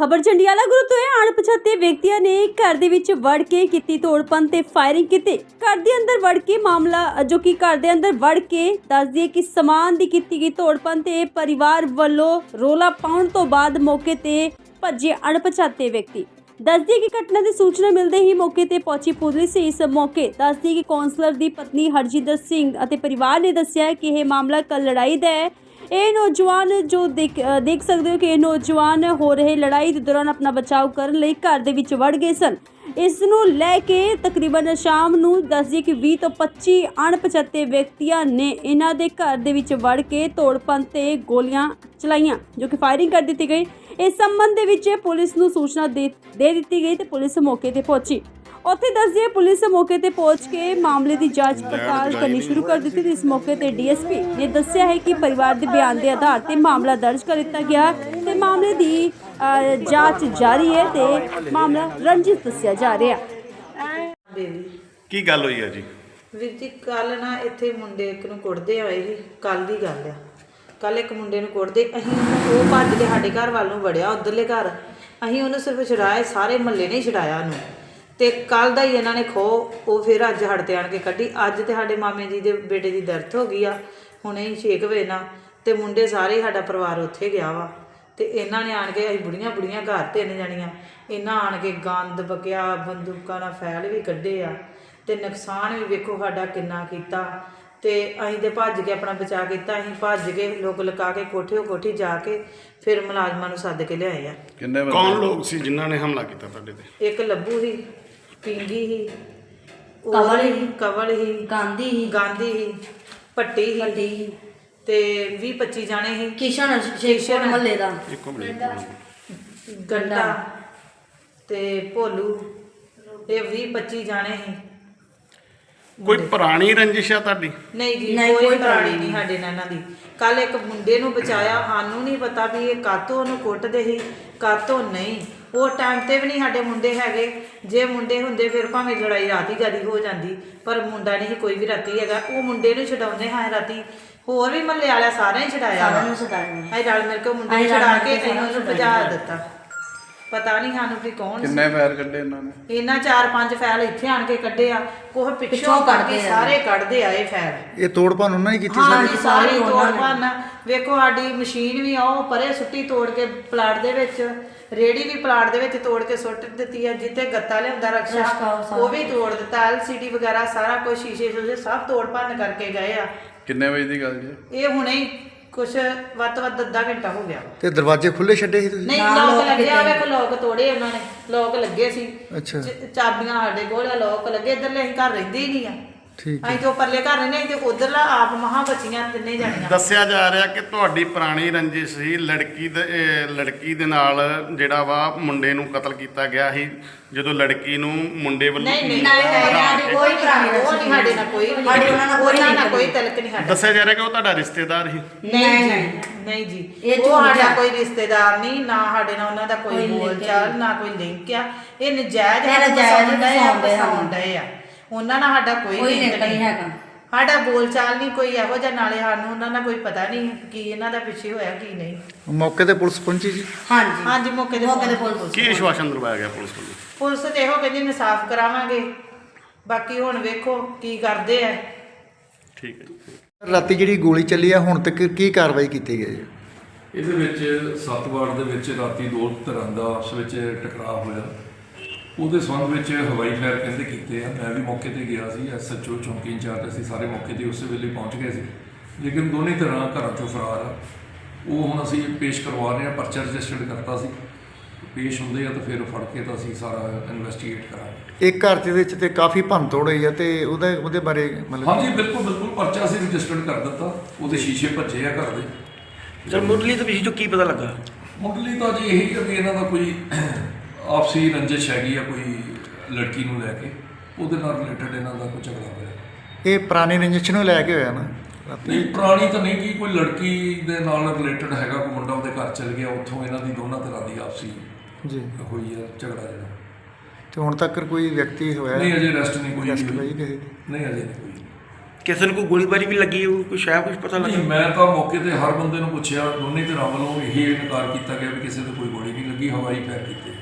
ਖਬਰ ਜੰਡਿਆਲਾ ਗੁਰੂ ਤੋਂ ਹੈ ਅਣਪਛਾਤੇ ਵਿਅਕਤੀਆਂ ਨੇ ਘਰ ਦੇ ਵਿੱਚ ਵੜ ਕੇ ਕੀਤੀ ਤੋੜਪਨ ਤੇ ਫਾਇਰਿੰਗ ਕੀਤੀ। ਘਰ ਦੇ ਅੰਦਰ ਵੜ ਕੇ ਮਾਮਲਾ, ਜੋ ਕਿ ਘਰ ਦੇ ਅੰਦਰ ਵੜ ਕੇ ਦੱਸ ਦਈਏ ਕਿ ਸਮਾਨ ਦੀ ਕੀਤੀ ਗਈ ਤੋੜਪਨ ਤੇ ਪਰਿਵਾਰ ਵੱਲੋਂ ਰੋਲਾ ਪਾਉਣ ਤੋਂ ਬਾਅਦ ਮੌਕੇ ਤੇ ਭੱਜੇ ਅਣਪਛਾਤੇ ਵਿਅਕਤੀ। ਦੱਸਦੀ ਕਿ ਘਟਨਾ ਦੀ ਸੂਚਨਾ ਮਿਲਦੇ ਹੀ ਮੌਕੇ ਤੇ ਪਹੁੰਚੀ ਪੁਲਿਸ। ਇਸ ਮੌਕੇ ਦੱਸਦੀ ਕਿ ਕੌਂਸਲਰ ਦੀ ਪਤਨੀ ਹਰਜਿੰਦਰ ਸਿੰਘ ਅਤੇ ਪਰਿਵਾਰ ਨੇ ਦੱਸਿਆ ਕਿ ਇਹ ਮਾਮਲਾ ਕੱਲ ਲੜਾਈ ਦਾ ਹੈ। ਇਹ ਨੌਜਵਾਨ ਜੋ ਦੇਖ ਦੇਖ ਸਕਦੇ ਹੋ ਕਿ ਇਹ ਨੌਜਵਾਨ ਹੋ ਰਹੇ ਲੜਾਈ ਦੇ ਦੌਰਾਨ ਆਪਣਾ ਬਚਾਅ ਕਰਨ ਲਈ ਘਰ ਦੇ ਵਿੱਚ ਵੜ ਗਏ ਸਨ। ਇਸ ਨੂੰ ਲੈ ਕੇ ਤਕਰੀਬਨ ਸ਼ਾਮ ਨੂੰ ਦੱਸਦੀ ਕਿ 20 ਤੋਂ 25 ਅਣਪਛਾਤੇ ਵਿਅਕਤੀਆਂ ਨੇ ਇਹਨਾਂ ਦੇ ਘਰ ਦੇ ਵਿੱਚ ਵੜ ਕੇ ਤੋੜਪੰਨ ਤੇ ਗੋਲੀਆਂ ਚਲਾਈਆਂ, ਜੋ ਕਿ ਫਾਇਰਿੰਗ ਕਰ ਦਿੱਤੀ ਗਈ। ਇਸ ਸੰਬੰਧ ਦੇ ਵਿੱਚ ਪੁਲਿਸ ਨੂੰ ਸੂਚਨਾ ਦੇ ਦੇ ਦਿੱਤੀ ਗਈ ਤੇ ਪੁਲਿਸ ਮੌਕੇ ਤੇ ਪਹੁੰਚੀ। ਉੱਥੇ ਦੱਸਦੀ ਹੈ ਪੁਲਿਸ ਮੌਕੇ ਤੇ ਪਹੁੰਚ ਕੇ ਮਾਮਲੇ ਦੀ ਜਾਂਚ ਪੜਤਾਲ ਕਰਨੀ ਸ਼ੁਰੂ ਕਰ ਦਿੱਤੀ ਤੇ ਇਸ ਮੌਕੇ ਤੇ ਡੀਐਸਪੀ ਨੇ ਦੱਸਿਆ ਹੈ ਕਿ ਪਰਿਵਾਰ ਦੇ ਬਿਆਨ ਦੇ ਆਧਾਰ ਤੇ ਮਾਮਲਾ ਦਰਜ ਕਰ ਦਿੱਤਾ ਗਿਆ ਤੇ ਮਾਮਲੇ ਦੀ ਜਾਂਚ ਜਾਰੀ ਹੈ ਤੇ ਮਾਮਲਾ ਰੰਜਿਤ ਦੱਸਿਆ ਜਾ ਰਿਹਾ। ਬੇਬੀ ਕੀ ਗੱਲ ਹੋਈ ਹੈ ਜੀ? ਵੀਰ ਜੀ ਕੱਲ ਨਾ ਇੱਥੇ ਮੁੰਡੇ ਇੱਕ ਨੂੰ ਕੁੱਟਦੇ ਆਏ ਸੀ ਕੱਲ ਦੀ ਗੱਲ ਆ। ਕੱਲ ਇੱਕ ਮੁੰਡੇ ਨੂੰ ਕੁੱਟਦੇ ਅਸੀਂ ਉਹ ਭੱਜ ਕੇ ਸਾਡੇ ਘਰ ਵੱਲ ਨੂੰ ਵੜਿਆ ਉਧਰਲੇ ਘਰ। ਅਸੀਂ ਉਹਨੂੰ ਸਿਰਫ ਛਡਾਇਆ ਸਾਰੇ ਮਹੱਲੇ ਨੇ ਛਡਾਇਆ ਉਹਨੂੰ। ਤੇ ਕੱਲ ਦਾ ਹੀ ਇਹਨਾਂ ਨੇ ਖੋ ਉਹ ਫਿਰ ਅੱਜ ਹੜ ਤੇ ਆਣ ਕੇ ਕੱਢੀ। ਅੱਜ ਤੇ ਸਾਡੇ ਮਾਮੇ ਜੀ ਦੇ ਬੇਟੇ ਦੀ ਦਰਦ ਹੋ ਗਈ ਆ। ਹੁਣੇ ਹੀ 6 ਵਜੇ ਨਾ ਤੇ ਮੁੰਡੇ ਸਾਰੇ ਸਾਡਾ ਪਰਿਵਾਰ ਉੱਥੇ ਗਿਆ ਵਾ। ਤੇ ਇਹਨਾਂ ਨੇ ਆਣ ਕੇ ਅਸੀਂ ਬੁੜੀਆਂ ਬੁੜੀਆਂ ਘਰ ਤਿੰਨ ਜਣੀਆਂ ਇਹਨਾਂ ਆਣ ਕੇ ਗੰਦ ਬਕਿਆ ਬੰਦੂਕਾਂ ਨਾਲ ਫੈਲ ਵੀ ਕੱਢੇ ਆ। ਤੇ ਨੁਕਸਾਨ ਵੀ ਵੇਖੋ ਸਾਡਾ ਕਿੰਨਾ ਕੀਤਾ। ਤੇ ਅਸੀਂ ਤੇ ਭੱਜ ਕੇ ਆਪਣਾ ਬਚਾ ਕੀਤਾ ਅਸੀਂ ਭੱਜ ਕੇ ਲੋਕ ਲਗਾ ਕੇ ਕੋਠਿਓ ਕੋਠੀ ਜਾ ਕੇ ਫਿਰ ਮੁਲਾਜ਼ਮਾਂ ਨੂੰ ਸੱਦ ਕੇ ਲਿਆਏ ਆ। ਕਿੰਨੇ ਬੰਦੇ ਕੌਣ ਲੋਕ ਸੀ ਜਿਨ੍ਹਾਂ ਨੇ ਹਮਲਾ ਕੀਤਾ ਤੁਹਾਡੇ ਤੇ? ਇੱਕ ਲੱਭੂ ਸੀ। ਪਿੰਗੀ ਸੀ। ਉਹ ਕਵਲ ਸੀ। ਕਵਲ ਹੀ ਗਾਂਧੀ ਹੀ ਗਾਂਧੀ ਪੱਟੀ ਸੀ। ਵੱਡੀ ਤੇ 20 25 ਜਾਣੇ ਸੀ। ਕਿਸ਼ਨ ਸ਼ੇਖਪੁਰ ਮਹੱਲੇ ਦਾ। ਇੱਕੋ ਮਿੰਟ ਗੰਡਾ। ਤੇ ਭੋਲੂ। ਇਹ 20 25 ਜਾਣੇ ਸੀ। ਕੋਈ ਪੁਰਾਣੀ ਰੰਜਿਸ਼ ਆ ਤੁਹਾਡੀ? ਨਹੀਂ ਜੀ ਨਹੀਂ, ਕੋਈ ਕੋਈ ਪੁਰਾਣੀ ਪੁਰਾਣੀ ਨਹੀਂ ਸਾਡੇ ਨਾਲ ਇਹਨਾਂ ਦੀ। ਕੱਲ ਇੱਕ ਮੁੰਡੇ ਨੂੰ ਬਚਾਇਆ। ਸਾਨੂੰ ਨਹੀਂ ਪਤਾ ਵੀ ਇਹ ਕਾਤੋਂ ਉਹਨੂੰ ਕੁੱਟਦੇ ਸੀ ਕਾਤੋਂ ਨਹੀਂ। ਉਹ ਟਾਈਮ ਤੇ ਵੀ ਨਹੀਂ ਸਾਡੇ ਮੁੰਡੇ ਹੈਗੇ। ਜੇ ਮੁੰਡੇ ਹੁੰਦੇ ਫਿਰ ਭਾਵੇਂ ਲੜਾਈ ਰਾਤੀ ਗਾਦੀ ਹੋ ਜਾਂਦੀ ਪਰ ਮੁੰਡਾ ਨਹੀਂ ਕੋਈ ਵੀ ਰਾਤੀ ਹੈਗਾ। ਉਹ ਮੁੰਡੇ ਨੂੰ ਛਡਾਉਂਦੇ ਹਾਂ ਰਾਤੀ। ਹੋਰ ਵੀ ਮੱਲੇ ਵਾਲਿਆ ਸਾਰਿਆਂ ਹੀ ਛਡਾਇਆ। ਸਾਰਿਆਂ ਨੂੰ ਛਡਾਇਆ। ਅਸੀਂ ਰਲ ਮਿਲ ਕੇ ਮੁੰਡੇ ਨੂੰ ਛਡਾ ਕੇ ਕੇ ਅਸੀਂ ਸਾਰਿਆਂ ਉਹਨੂੰ ਨੂੰ ਭਜਾ। ਦਿੱਤਾ। ਪਤਾ ਨਹੀਂ ਸਾਨੂੰ ਵੀ ਕੌਣ ਸੀ। ਕਿੰਨੇ ਫਾਇਰ ਕੱਢੇ ਇਹਨਾਂ ਨੇ। ਇਹਨਾਂ ਚਾਰ ਪੰਜ ਫੈਲ ਇੱਥੇ ਆਣ ਕੇ ਕੱਢੇ ਆ। ਕੋਹ ਪਿੱਛੋਂ ਪਿੱਛੋਂ ਕੱਢ ਕੱਢਦੇ ਕੇ ਆ। ਸਾਰੇ ਕੱਢਦੇ ਆ ਇਹ ਫੈਲ ਇਹ ਤੋੜ ਭੰਨ ਉਹਨਾਂ ਨੇ ਕੀਤੀ ਹਾਂ ਸਾਰੀ ਜੀ ਤੋੜ ਨੇ। ਭੰਨ ਵੇਖੋ ਸਾਡੀ ਮਸ਼ੀਨ ਵੀ ਆ ਉਹ ਪਰੇ ਸੁੱਟੀ ਤੋੜ ਕੇ ਪਲਾਟ ਦੇ ਵਿੱਚ। ਰੇੜੀ ਵੀ ਪਲਾਟ ਦੇ ਵਿੱਚ ਤੋੜ ਕੇ ਸੁੱਟ ਦਿੱਤੀ ਆ ਜਿੱਥੇ ਗੱਤਾ ਲਿਆਉਂਦਾ ਰਕਸ਼ਾ। ਉਹ ਵੀ ਤੋੜ ਦਿੱਤਾ। ਐਲਸੀਡੀ ਵਗੈਰਾ ਸਾਰਾ ਕੁਝ ਸ਼ੀਸ਼ੇ ਸ਼ੂਸ਼ੇ ਸਭ ਤੋੜ ਭੰਨ ਕਰਕੇ ਗਏ ਆ। ਕਿੰਨੇ ਵਜੇ ਦੀ ਗੱਲ ਜੀ? ਇਹ ਹੁਣੇ ਹੀ ਕੁਛ ਵੱਧ ਤੋਂ ਵੱਧ ਅੱਧਾ ਘੰਟਾ ਹੋ ਗਿਆ। ਤੇ ਦਰਵਾਜ਼ੇ ਖੁੱਲੇ ਛੱਡੇ ਸੀ ਤੁਸੀਂ? ਨਹੀਂ ਨਾਲ ਲੋਕ ਲੋਕ ਲੱਗਿਆ। ਵੇਖੋ ਲੋਕ ਤੋੜੇ ਉਹਨਾਂ ਨੇ। ਲੋਕ ਲੱਗੇ ਸੀ। ਅੱਛਾ। ਚ- ਚਾਬੀਆਂ ਸਾਡੇ ਕੋਲ ਆ ਲੋਕ ਲੱਗੇ। ਇਧਰਲੇ ਅਸੀਂ ਘਰ ਰਹਿੰਦੇ ਹੀ ਨਹੀਂ ਆ। ਠੀਕ ਅਸੀਂ ਤੋਂ ਪਰਲੇ ਘਰ ਰਹਿੰਦੇ ਤੇ ਉਧਰਲਾ ਆਪ ਮਹਾ ਬਚੀਆਂ ਤਿੰਨੇ ਜਾਣੀਆਂ। ਦੱਸਿਆ ਜਾ ਰਿਹਾ ਕਿ ਤੁਹਾਡੀ ਪੁਰਾਣੀ ਰੰਜਿਸ਼ ਸੀ ਲੜਕੀ ਦੇ ਇਹ ਲੜਕੀ ਦੇ ਨਾਲ ਜਿਹੜਾ ਵਾ ਮੁੰਡੇ ਨੂੰ ਕਤਲ ਕੀਤਾ ਗਿਆ ਸੀ ਜਦੋਂ ਲੜਕੀ ਨੂੰ ਮੁੰਡੇ ਵੱਲੋਂ ਨਹੀਂ ਨਹੀਂ ਨਹੀਂ, ਨਹੀਂ, ਸਾਡੀ ਕੋਈ ਪੁਰਾਣੀ ਉਹ ਨਹੀਂ ਸਾਡੇ ਨਾਲ ਕੋਈ ਵੀ ਸਾਡੀ ਉਹਨਾਂ ਨਾਲ ਕੋਈ ਉਹਨਾਂ ਨਾਲ ਲਿੰਕ ਕੋਈ ਨਹੀਂ। ਤਲਕ ਨਹੀਂ ਸਾਡਾ। ਦੱਸਿਆ ਜਾ ਰਿਹਾ ਕਿ ਉਹ ਤੁਹਾਡਾ ਰਿਸ਼ਤੇਦਾਰ ਸੀ? ਨਹੀਂ ਨਹੀਂ, ਜੀ ਨਹੀਂ। ਜੀ। ਇਹ ਉਹ ਝੂਠ ਸਾਡਾ ਆ। ਕੋਈ ਰਿਸ਼ਤੇਦਾਰ ਨਹੀਂ ਨਾ ਸਾਡੇ ਨਾਲ ਉਹਨਾਂ ਦਾ ਕੋਈ ਕੋਈ ਬੋਲ ਚਾਲ ਨਾ ਕੋਈ ਲਿੰਕ ਆ। ਇਹ ਨਜਾਇਜ਼ ਇਹ ਨਜਾਇਜ਼ ਫਸਾਉਣ ਡਏ ਆ, ਫਸਾਉਣ ਡਏ ਆ। ਉਹਨਾਂ ਨਾਲ ਸਾਡਾ ਕੋਈ ਕੋਈ link ਲਿੰਕ ਨਹੀਂ ਹੈਗਾ। ਸਾਡਾ ਬੋਲ ਚਾਲ ਨਹੀਂ ਕੋਈ ਇਹੋ ਜਿਹਾ ਨਾਲੇ ਸਾਨੂੰ ਉਹਨਾਂ ਦਾ ਕੋਈ ਪਤਾ ਨਹੀਂ ਕੀ ਇਹਨਾਂ ਦਾ ਪਿੱਛੇ ਹੋਇਆ ਕੀ ਨਹੀਂ। ਮੌਕੇ ਤੇ ਪੁਲਿਸ ਪਹੁੰਚੀ ਜੀ? ਹਾਂਜੀ। ਹਾਂਜੀ ਮੌਕੇ ਤੇ ਮੌਕੇ ਤੇ ਪਹੁੰਚ- ਪੁਲਿਸ ਕੀ ਵਿਸ਼ਵਾਸਨ ਦਰਵਾਇਆ ਗਿਆ ਪੁਲਿਸ ਵੱਲੋਂ? ਪੁਲਿਸ ਤੇ ਇਹੋ ਕਹਿੰਦੀ ਇਨਸਾਫ ਕਰਾਵਾਂਗੇ। ਬਾਕੀ ਹੁਣ ਵੇਖੋ ਕੀ ਕਰਦੇ ਆ। ਠੀਕ ਹੈ ਜੀ ਰਾਤੀ ਜਿਹੜੀ ਗੋਲੀ ਚੱਲੀ ਆ ਹੁਣ ਤੱਕ ਕੀ ਕਾਰਵਾਈ ਕੀਤੀ ਗਈ ਹੈ? ਇਹਦੇ ਵਿੱਚ ਸੱਤ ਵਾਰਡ ਦੇ ਵਿੱਚ ਰਾਤੀ ਦੋ ਧਿਰਾਂ ਦਾ ਆਪਸ ਵਿੱਚ ਟਕਰਾਅ ਹੋਇਆ। ਉਹਦੇ ਸੰਬੰਧ ਵਿੱਚ ਹਵਾਈ ਫਾਇਰ ਕਹਿੰਦੇ ਕੀਤੇ ਆ। ਮੈਂ ਵੀ ਮੌਕੇ ਤੇ ਗਿਆ ਸੀ ਐਸਐਚਓ ਚੌਂਕੀ ਇੰਚਾਰਜ ਅਸੀਂ ਸਾਰੇ ਮੌਕੇ ਤੇ ਉਸੇ ਵੇਲੇ ਪਹੁੰਚ ਗਏ ਸੀ। ਲੇਕਿਨ ਦੋਨੇ ਧਿਰਾਂ ਘਰਾਂ ਚੋਂ ਫਰਾਰ ਆ। ਉਹ ਹੁਣ ਅਸੀਂ ਪੇਸ਼ ਕਰਵਾ ਰਹੇ ਹਾਂ ਪਰਚਾ ਰਜਿਸਟਰਡ ਕਰਤਾ ਸੀ। ਪੇਸ਼ ਹੁੰਦੇ ਆ ਤਾਂ ਫਿਰ ਫੜ ਕੇ ਤਾਂ ਅਸੀਂ ਸਾਰਾ ਇਨਵੈਸਟੀਗੇਟ ਕਰਾਂਗੇ। ਇੱਕ ਘਰ ਦੇ ਵਿੱਚ ਤੇ ਕਾਫੀ ਭੰਨ ਤੋੜ ਹੋਈ ਆ ਤੇ ਉਹਦੇ ਉਹਦੇ ਬਾਰੇ ਮਤਲਬ ਹਾਂਜੀ ਬਿਲਕੁਲ ਬਿਲਕੁਲ। ਪਰਚਾ ਅਸੀਂ ਰਜਿਸਟਰਡ ਕਰ ਦਿੱਤਾ। ਉਹਦੇ ਸ਼ੀਸ਼ੇ ਭੱਜੇ ਆ ਘਰ ਦੇ। ਸਰ ਮੁੱਢਲੀ ਤੋਂ ਕੀ ਪਤਾ ਲੱਗਾ? ਮੁੱਢਲੀ ਤਾਂ ਜੀ ਇਹੀ ਹੈ ਵੀ ਇਹਨਾਂ ਦਾ ਕੋਈ ਆਪਸੀ ਰੰਜਿਸ਼ ਹੈਗੀ ਆ ਕੋਈ ਲੜਕੀ ਨੂੰ ਲੈ ਕੇ ਉਹਦੇ ਨਾਲ ਰਿਲੇਟਡ ਇਹਨਾਂ ਦਾ ਕੋਈ ਝਗੜਾ ਹੋਇਆ। ਇਹ ਪੁਰਾਣੇ ਰੰਜਿਸ਼ ਨੂੰ ਲੈ ਕੇ ਹੋਇਆ ਨਾ? ਨਹੀਂ ਪੁਰਾਣੀ ਤਾਂ ਨਹੀਂ ਕਿ ਕੋਈ ਲੜਕੀ ਦੇ ਨਾਲ ਰਿਲੇਟਡ ਹੈਗਾ ਕੋਈ ਮੁੰਡਾ ਉਹਦੇ ਘਰ ਚਲ ਗਿਆ ਉੱਥੋਂ ਇਹਨਾਂ ਦੀ ਦੋਨਾਂ ਤਰ੍ਹਾਂ ਦੀ ਆਪਸੀ ਜੀ। ਹੋਈ ਹੈ ਝਗੜਾ ਜਿਹੜਾ। ਤੇ ਹੁਣ ਤੱਕ ਕੋਈ ਵਿਅਕਤੀ ਹੋਇਆ? ਨਹੀਂ ਅਜੇ ਰੈਸਟ ਨਹੀਂ ਕੋਈ ਵੀ ਹੋਈ। ਕਿਸੇ ਦੀ? ਨਹੀਂ ਅਜੇ ਨਹੀਂ ਕੋਈ। ਕਿਸੇ ਨੂੰ ਕੋਈ ਗੋਲੀਬਾਰੀ ਵੀ ਲੱਗੀ ਹੋਊ ਕੁਛ ਹੈ ਕੁਝ ਪਤਾ ਨਹੀਂ ਲੱਗਾ ਮੈਂ ਤਾਂ ਮੌਕੇ ਤੇ ਹਰ ਬੰਦੇ ਨੂੰ ਪੁੱਛਿਆ ਦੋਨੇ ਧਿਰਾਂ ਵੱਲੋਂ ਇਹ ਇਨਕਾਰ ਕੀਤਾ ਗਿਆ ਵੀ ਕਿਸੇ ਤੇ ਕੋਈ ਗੋਲੀ ਨਹੀਂ ਲੱਗੀ ਹਵਾਈ ਫਾਇਰ ਕੀਤੇ।